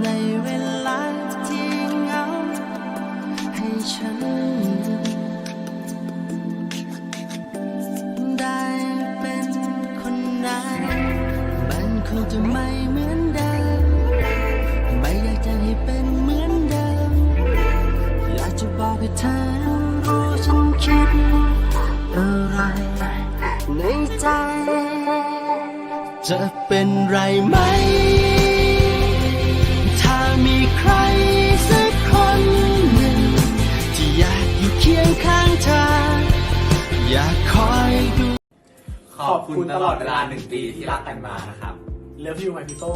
ในเวลาที่เหงาให้ฉัน ได้เป็นคนนั้นมันคงจะไม่เหมือนเดิม ไม่อยากจะให้เป็นเหมือนเดิม อยากจะบอกให้เธอรู้ฉันคิดอะไรในใจ จะเป็นไรไหม เคียงข้างเธอ อยากคอยดู ขอบคุณตลอดเวลาหนึ่งปีที่รักกันมานะครับ เลิฟยูไมพิโต้